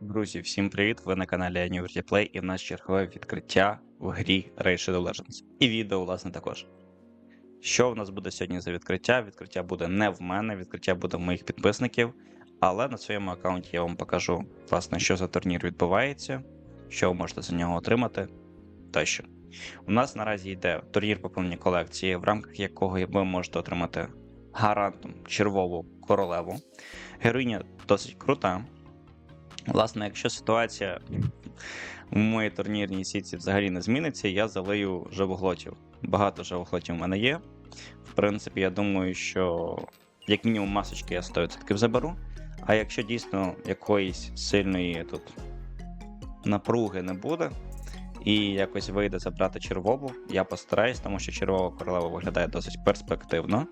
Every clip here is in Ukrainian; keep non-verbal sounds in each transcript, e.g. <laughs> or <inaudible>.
Друзі, всім привіт! Ви на каналі Annuity Play і в нас чергове відкриття в грі Raid Shadow Legends. І відео, власне, також. Що в нас буде сьогодні за відкриття? Відкриття буде не в мене, відкриття буде в моїх підписників. Але на своєму аккаунті я вам покажу, власне, що за турнір відбувається, що ви можете за нього отримати тощо. У нас наразі йде турнір поповнення колекції, в рамках якого ви можете отримати гарантом червову королеву. Героїня досить крута. Власне, якщо ситуація в моїй турнірній сітці взагалі не зміниться, я залию живоглотів. Багато живоглотів в мене є. В принципі, я думаю, що як мінімум масочки я 100% заберу. А якщо дійсно якоїсь сильної тут напруги не буде, і якось вийде забрати червову, я постараюсь, тому що червова королева виглядає досить перспективно,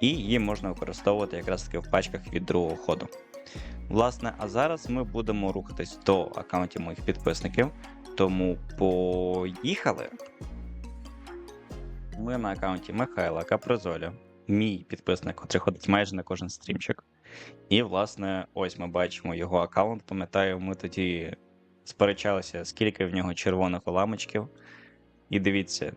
і її можна використовувати якраз таки в пачках від другого ходу. Власне, а зараз ми будемо рухатись до аккаунтів моїх підписників. Тому поїхали. Ми на аккаунті Михайла Капризоля, мій підписник, котрий ходить майже на кожен стрімчик. І, власне, ось ми бачимо його аккаунт. Пам'ятаю, ми тоді сперечалися, скільки в нього червоних уламочків. І дивіться,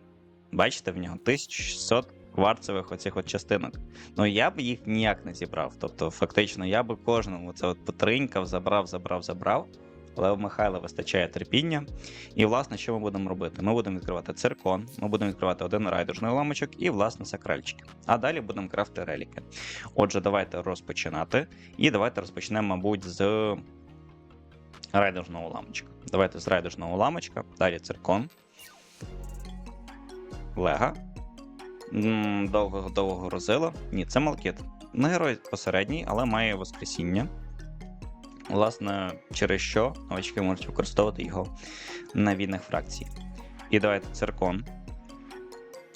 бачите, в нього 1600 кварцевих оцих от частинок. Ну я б їх ніяк не зібрав. Тобто, фактично, я би кожному це от потринькав, забрав, забрав, забрав. Але в Михайла вистачає терпіння. І, власне, що ми будемо робити? Ми будемо відкривати циркон, ми будемо відкривати один райдужний уламочок і, власне, сакральчики. А далі будемо крафти реліки. Отже, давайте розпочинати. І давайте розпочнемо, мабуть, з райдужного уламочка. Давайте з райдужного уламочка, далі циркон. Лега. М, Довго довго грозило. Ні, це Малкіт. Не герой посередній, але має воскресіння. Власне, через що новачки можуть використовувати його на війнах фракцій. І давайте циркон.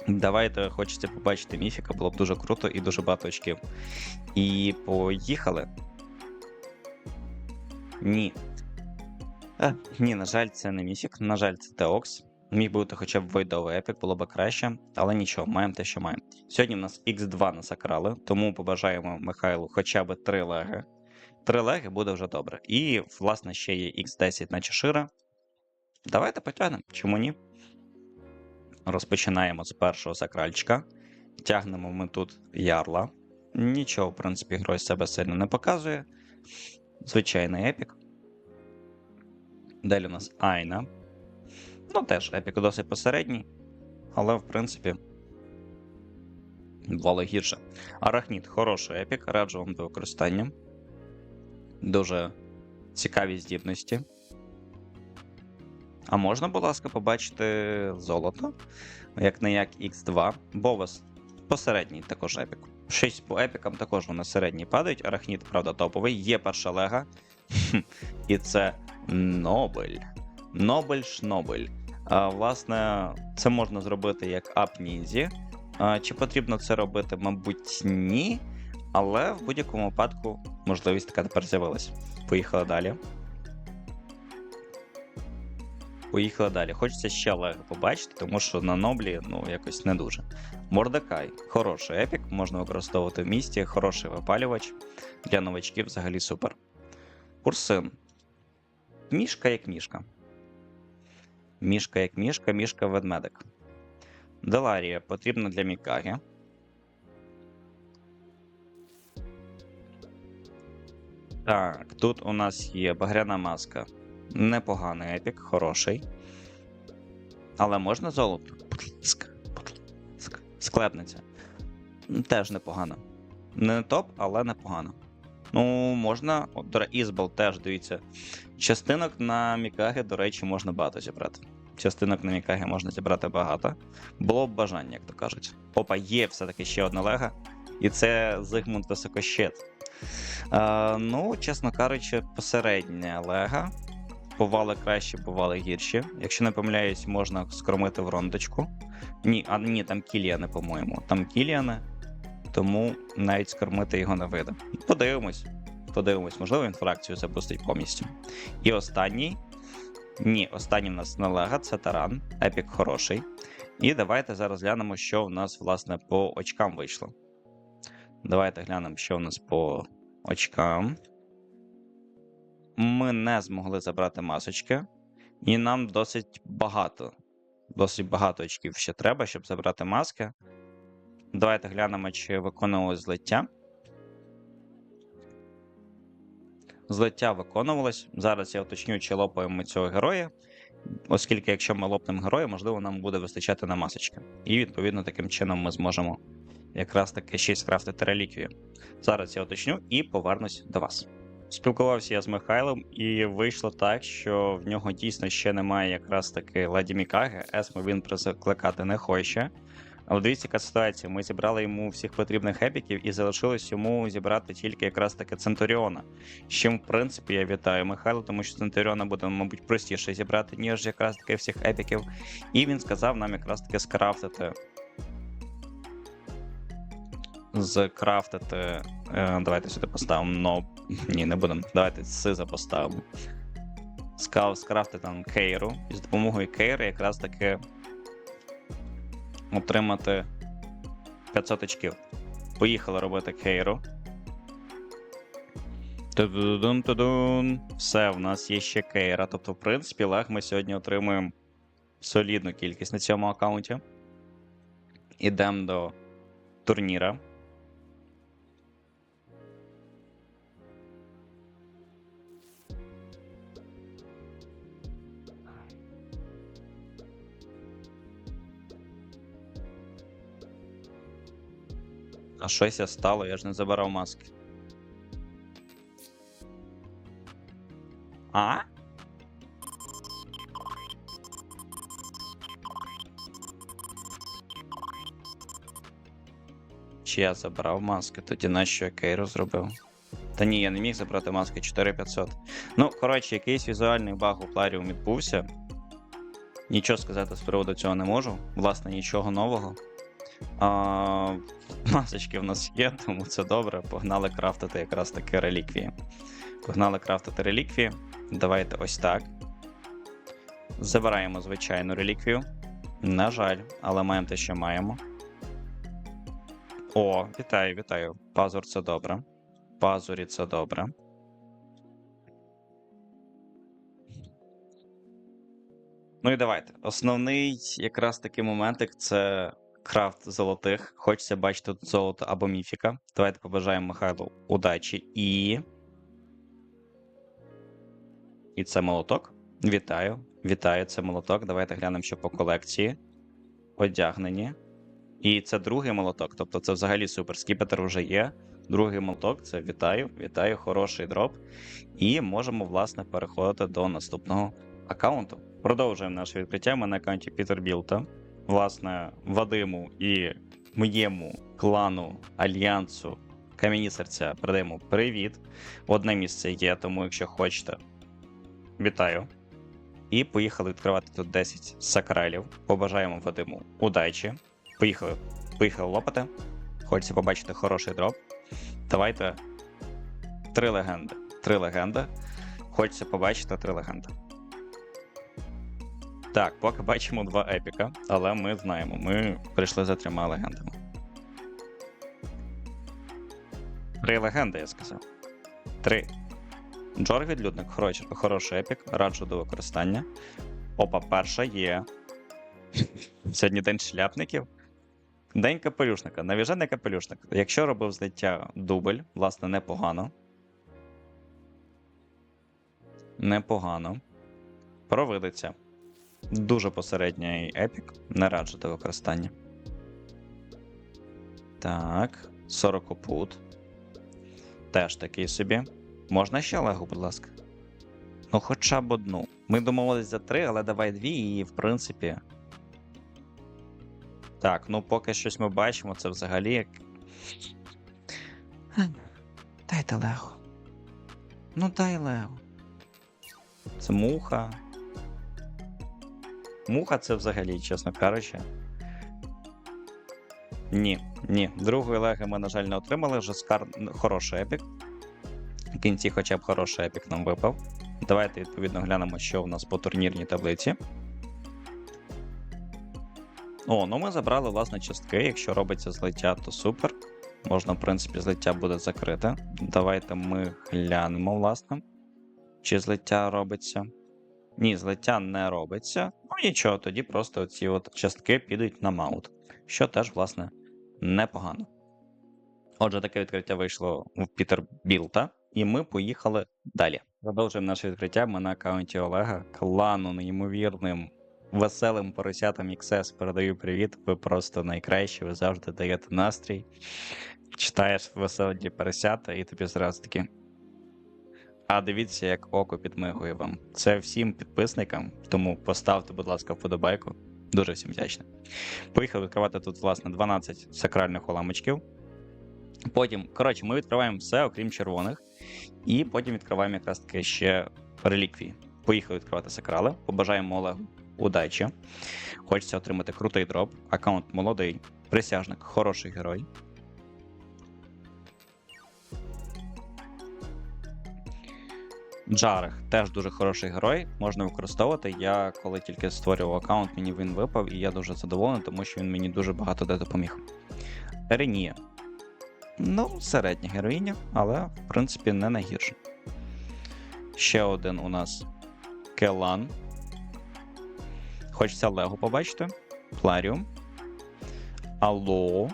Давайте хочеться побачити міфіка, було б дуже круто і дуже багато очків. І поїхали. Ні. Е, ні, на жаль, це не міфік, на жаль, це Теокс. Міг бути хоча б войдовий епік, було б краще, але нічого, маємо те, що маємо. Сьогодні в нас X2 насакрали, тому побажаємо Михайлу хоча б 3 леги. 3 леги буде вже добре. І, власне, ще є X10 на Чешира. Давайте потягнемо, чому ні? Розпочинаємо з першого сакральчика. Тягнемо ми тут ярла. Нічого, в принципі, герой себе сильно не показує. Звичайний епік. Далі у нас Айна. Ну, теж епік досить посередній, але в принципі. Бувало гірше. Арахніт хороший епік, раджу вам до використання. Дуже цікаві здібності. А можна, будь ласка, побачити золото, як не як X2. Бовас посередній також епік. Щось по епікам також вони середні падають. Арахніт, правда, топовий. Є перша лега. <laughs> І це Нобель. Нобель Шнобель. Власне, це можна зробити як ап ніндзі. Чи потрібно це робити, мабуть, ні. Але в будь-якому випадку можливість така тепер з'явилась. Поїхали далі. Поїхали далі. Хочеться ще лего побачити, тому що на Ноблі ну, якось не дуже. Мордекай хороший епік, можна використовувати в місті, хороший випалювач. Для новачків взагалі супер. Курсин. Мішка як мішка. Мішка як мішка, мішка ведмедик. Деларія потрібна для Мікаги. Так, тут у нас є багряна маска. Непоганий епік, хороший. Але можна золото? Склепниця. Теж непогано. Не топ, але непогано. Ну, можна. От, речі, теж дивіться. Частинок на Мікаги, до речі, можна багато зібрати. Частинок на Мікаги можна зібрати багато. Було б бажання, як то кажуть. Опа, є все-таки ще одна лега. І це Зигмунд Високощит. Е, ну, чесно кажучи, посередня лега. Бували кращі, бували гірші. Якщо не помиляюсь, можна скормити в рондочку. Ні, а ні, там кіліани, по-моєму. Там кіліани, тому навіть скормити його не вийде. Подивимось. Подивимось, можливо, він фракцію запустить повністю. І останній. Ні, останній в нас не лега, це таран. Епік хороший. І давайте зараз глянемо, що в нас, власне, по очкам вийшло. Давайте глянемо, що в нас по очкам. ми не змогли забрати масочки, і нам досить багато. Досить багато очків ще треба, щоб забрати маски. Давайте глянемо, чи виконувалось злиття. Злиття виконувалось. Зараз я уточню, чи лопаємо цього героя, оскільки, якщо ми лопнемо героя, можливо, нам буде вистачати на масочки. І відповідно таким чином ми зможемо якраз таки ще й скрафтити реліквію. Зараз я уточню і повернусь до вас. Спілкувався я з Михайлом, і вийшло так, що в нього дійсно ще немає якраз таки Леді Мікаги. Есмо він прикликати не хоче. Але дивіться, яка ситуація. Ми зібрали йому всіх потрібних епіків, і залишилось йому зібрати тільки якраз таки Центуріона. З чим, в принципі, я вітаю Михайло, тому що Центуріона буде, мабуть, простіше зібрати, ніж якраз таки всіх епіків. І він сказав нам якраз таки скрафтити. Скрафтити. Е, давайте сюди поставимо. Но... Ні, не будемо. Давайте Сиза поставимо. Скрафтити там Кейру. І з допомогою Кейри якраз таки отримати 500 очків. Поїхали робити Кейру. Тудун-тудун. Все, в нас є ще Кейра. Тобто, в принципі, лег ми сьогодні отримуємо солідну кількість на цьому аккаунті. Ідемо до турніра. А щось я стало, я ж не забирав маски. А? Чи я забрав маски, тоді нащо я Кейру зробив? Та ні, я не міг забрати маски 4500. Ну, коротше, якийсь візуальний баг у Пларіум відбувся. Нічого сказати з приводу цього не можу. Власне, нічого нового. А, масочки в нас є, тому це добре. Погнали крафтити якраз таки реліквії. Погнали крафтити реліквії. Давайте ось так. Забираємо звичайну реліквію. На жаль, але маємо те, що маємо. О, вітаю, вітаю. Пазур це добре. Пазурі це добре. Ну і давайте. Основний якраз такий моментик це крафт золотих. Хочеться бачити тут золото або міфіка. Давайте побажаємо Михайлу удачі і. І це молоток. Вітаю. Вітаю, це молоток. Давайте глянемо, що по колекції. Одягнені. І це другий молоток. Тобто це взагалі супер. Скіпетр вже є. Другий молоток це вітаю. Вітаю, хороший дроп. І можемо, власне, переходити до наступного аккаунту. Продовжуємо наше відкриття. Ми на аккаунті Пітер Білта. Власне, Вадиму і моєму клану Альянсу Кам'яні серця передаємо привіт. Одне місце є, тому якщо хочете, вітаю. І поїхали відкривати тут 10 сакралів. Побажаємо Вадиму удачі. Поїхали. Поїхали лопати. Хочеться побачити хороший дроп. Давайте. Три легенди. Три легенди. Хочеться побачити три легенди. Так, поки бачимо два епіка, але ми знаємо, ми прийшли за трьома легендами. Три легенди, я сказав. Три. Джор відлюдник, хороший, хороший епік, раджу до використання. Опа, перша є. Сьогодні день шляпників. День капелюшника. Навіжений капелюшник. Якщо робив злиття дубль, власне, непогано. Непогано. Провидиться. Дуже посередній епік. Не раджу до використання. Так. 40 пут. Теж такий собі. Можна ще легу, будь ласка. Ну, хоча б одну. Ми домовились за три, але давай дві, і в принципі. Так, ну поки щось ми бачимо, це взагалі як. Дайте лего. Ну дай лего. Це муха. Муха це взагалі, чесно кажучи. Ні, ні. Другої леги ми, на жаль, не отримали. Вже скар хороший епік. В кінці хоча б хороший епік нам випав. Давайте відповідно глянемо, що в нас по турнірній таблиці. О, ну ми забрали власне частки. Якщо робиться злиття, то супер. Можна, в принципі, злиття буде закрите. Давайте ми глянемо, власне. Чи злиття робиться? Ні, злиття не робиться. Нічого, тоді просто ці от частки підуть на маут, що теж, власне, непогано. Отже, таке відкриття вийшло в Пітербілта, і ми поїхали далі. Продовжуємо наше відкриття. Ми на аккаунті Олега, клану неймовірним, веселим поросятам XS. Передаю привіт. Ви просто найкращі, ви завжди даєте настрій. Читаєш веселі поросята, і тобі зразу таки. А дивіться, як око підмигує вам. Це всім підписникам, тому поставте, будь ласка, вподобайку. Дуже всім вдячний. Поїхали відкривати тут, власне, 12 сакральних уламочків. Потім, коротше, ми відкриваємо все, окрім червоних, і потім відкриваємо якраз таки ще реліквії. Поїхали відкривати сакрали. Побажаємо Олегу удачі. Хочеться отримати крутий дроп. Аккаунт молодий, присяжник, хороший герой. Джарех теж дуже хороший герой, можна використовувати. Я коли тільки створював аккаунт, мені він випав, і я дуже задоволений, тому що він мені дуже багато де допоміг. Еренія. Ну, середня героїня, але в принципі не найгірше. Ще один у нас Келан. Хочеться Лего побачити. Пларіум. Алло.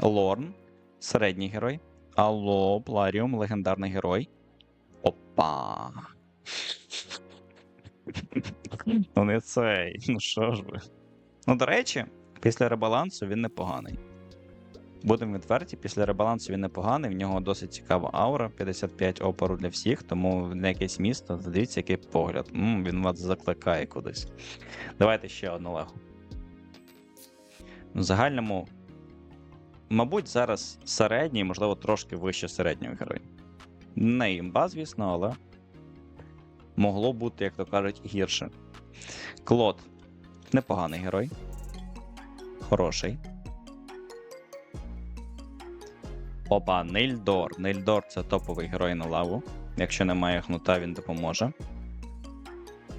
Лорн. Середній герой. Алло, Пларіум, легендарний герой. Опа. Ну не цей. Ну що ж ви. Ну, до речі, після ребалансу він непоганий. Будемо відверті, після ребалансу він непоганий, в нього досить цікава аура, 55 опору для всіх, тому на якесь місто, дивіться, який погляд. М, він вас закликає кудись. Давайте ще одну легу. В загальному, мабуть, зараз середній, можливо, трошки вище середнього герой. Не імба, звісно, але могло бути, як то кажуть, гірше. Клод непоганий герой. Хороший. Опа, Нильдор. Нильдор це топовий герой на лаву. Якщо немає гнута, він допоможе.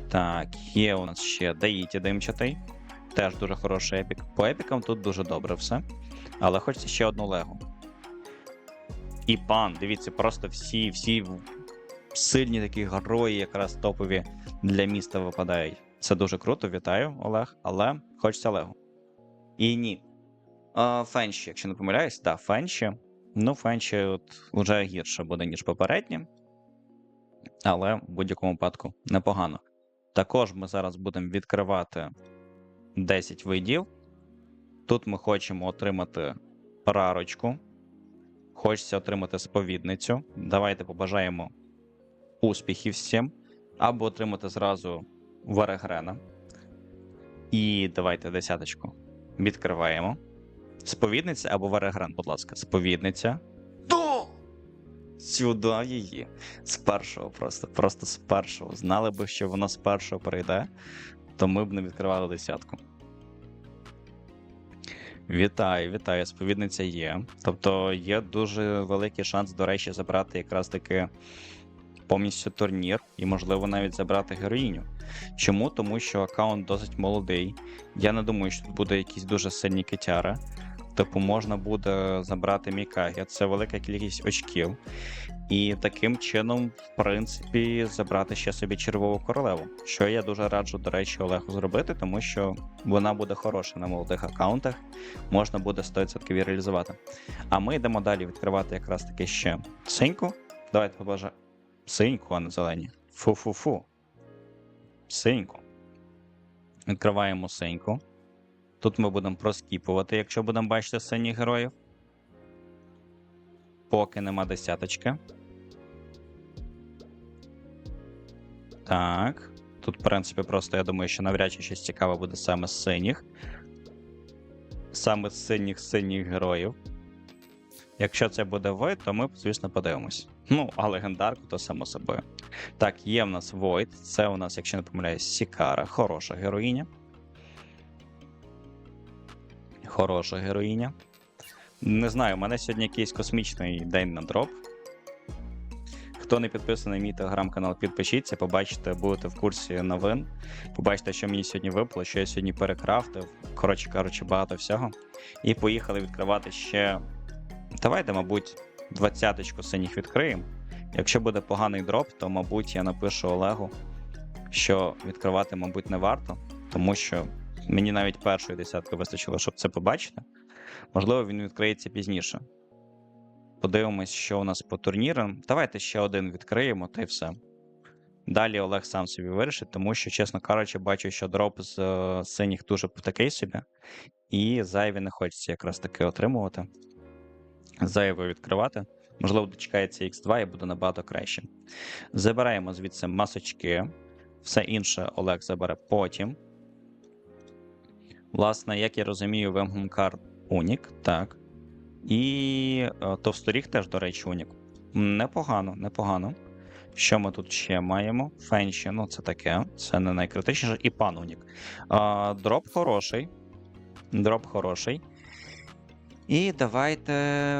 Так, є у нас ще Даїті димчатий. Теж дуже хороший епік. По епікам тут дуже добре все. Але хочеться ще одну легу. І пан, дивіться, просто всі, всі сильні такі герої, якраз топові для міста випадають. Це дуже круто, вітаю, Олег, але хочеться легу. І ні. А, Фенші, якщо не помиляюсь, так, Фенші. Ну, Фенші от вже гірше буде, ніж попередні. Але в будь-якому випадку непогано. Також ми зараз будемо відкривати 10 видів. Тут ми хочемо отримати рарочку. Хочеться отримати сповідницю. Давайте побажаємо успіхів всім. Або отримати зразу Варегрена. І давайте десяточку. Відкриваємо. Сповідниця або Варегрен, будь ласка, сповідниця. Сюди її. З першого просто. Просто з першого. Знали би, що воно з першого прийде, то ми б не відкривали десятку. Вітаю, вітаю, сповідниця є. Тобто є дуже великий шанс, до речі, забрати якраз таки повністю турнір і, можливо, навіть забрати героїню. Чому? Тому що аккаунт досить молодий. Я не думаю, що тут буде якісь дуже сильні китяри. Типу, можна буде забрати Мікагі, це велика кількість очків. І таким чином, в принципі, забрати ще собі червову королеву. Що я дуже раджу, до речі, Олегу зробити, тому що вона буде хороша на молодих аккаунтах, можна буде 100% реалізувати. А ми йдемо далі відкривати якраз таки ще синьку. Давайте побажаємо. Синьку, а не зелені. Фу-фу-фу. Синьку. Відкриваємо синьку. Тут ми будемо проскіпувати, якщо будемо бачити синіх героїв. Поки нема десяточки. Так. Тут, в принципі, просто я думаю, що навряд чи щось цікаве буде саме з синіх. Саме з синіх синіх героїв. Якщо це буде ви, то ми, звісно, подивимось. Ну, а легендарку, то само собою. Так, є в нас Void. Це у нас, якщо не помиляюсь, Сікара, хороша героїня. Хороша героїня. Не знаю, у мене сьогодні якийсь космічний день на дроп. Хто не підписаний на мій телеграм-канал, підпишіться, побачите, будете в курсі новин. Побачите, що мені сьогодні випало, що я сьогодні перекрафтив. Коротше кажучи, багато всього. І поїхали відкривати ще. Давайте, мабуть, двадцяточку синіх відкриємо. Якщо буде поганий дроп, то, мабуть, я напишу Олегу, що відкривати, мабуть, не варто, тому що мені навіть першої десятки вистачило, щоб це побачити. Можливо, він відкриється пізніше. Подивимось, що у нас по турнірам. Давайте ще один відкриємо, та й все. Далі Олег сам собі вирішить, тому що, чесно кажучи, бачу, що дроп з е, синіх дуже такий собі, і зайві не хочеться якраз таки отримувати. Зайве відкривати. Можливо, дочекається X2 і буде набагато краще. Забираємо звідси масочки. Все інше Олег забере потім. Власне, як я розумію, Вемгумкар Унік, так. І е, Товсторіг теж, до речі, Унік. Непогано, непогано. Що ми тут ще маємо? Фенші, ну це таке, це не найкритичніше. І пан Унік. А, дроп хороший. Дроп хороший. І давайте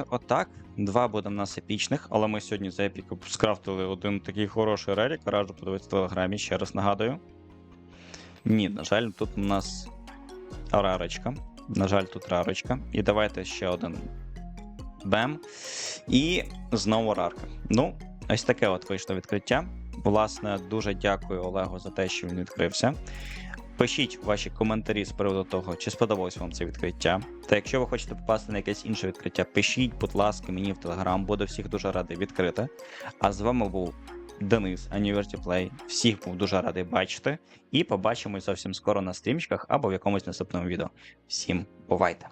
отак. Два буде в нас епічних, але ми сьогодні за епіку скрафтили один такий хороший релік. Раджу подивитися в телеграмі, ще раз нагадую. Ні, на жаль, тут у нас рарочка. На жаль, тут рарочка. І давайте ще один бем. І знову рарка. Ну, ось таке от вийшло відкриття. Власне, дуже дякую Олегу за те, що він відкрився. Пишіть ваші коментарі з приводу того, чи сподобалось вам це відкриття. Та якщо ви хочете попасти на якесь інше відкриття, пишіть, будь ласка, мені в телеграм, буду всіх дуже радий відкрити. А з вами був Денис, Anniversary Play. Всіх був дуже радий бачити. І побачимось зовсім скоро на стрімчиках або в якомусь наступному відео. Всім бувайте!